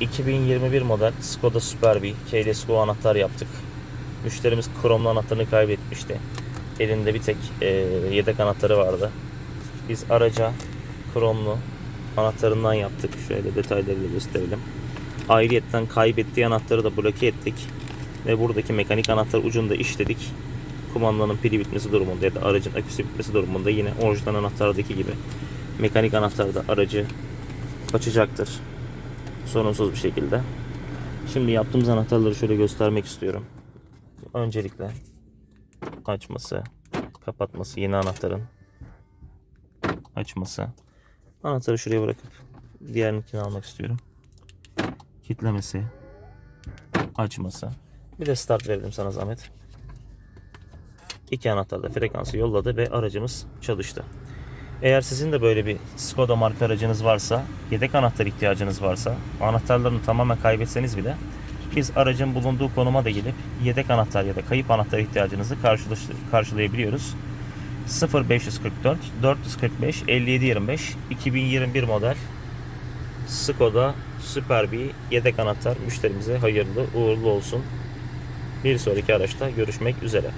2021 model Skoda Superb keyless Go anahtar yaptık. Müşterimiz kromlu anahtarını kaybetmişti. Elinde bir tek e, yedek anahtarı vardı. Biz araca kromlu anahtarından yaptık. Şöyle detaylarıyla gösterelim. Ayrıyetten kaybettiği anahtarı da bloke ettik. Ve buradaki mekanik anahtar ucunda işledik. Kumandanın pili bitmesi durumunda ya da aracın aküsü bitmesi durumunda yine orijinal anahtardaki gibi mekanik anahtar da aracı açacaktır. Sorunsuz bir şekilde. Şimdi yaptığımız anahtarları şöyle göstermek istiyorum. Öncelikle açması, kapatması, yeni anahtarın açması. Anahtarı şuraya bırakıp diğerininkini almak istiyorum. Kitlemesi, açması. Bir de start verelim sana zahmet. İki anahtarda frekansı yolladı ve aracımız çalıştı. Eğer sizin de böyle bir Skoda marka aracınız varsa, yedek anahtar ihtiyacınız varsa, anahtarlarını tamamen kaybetseniz bile biz aracın bulunduğu konuma da gelip yedek anahtar ya da kayıp anahtar ihtiyacınızı karşılayabiliyoruz. 0544 445 5725 2021 model Skoda Superb yedek anahtar müşterimize hayırlı uğurlu olsun. Bir sonraki araçta görüşmek üzere.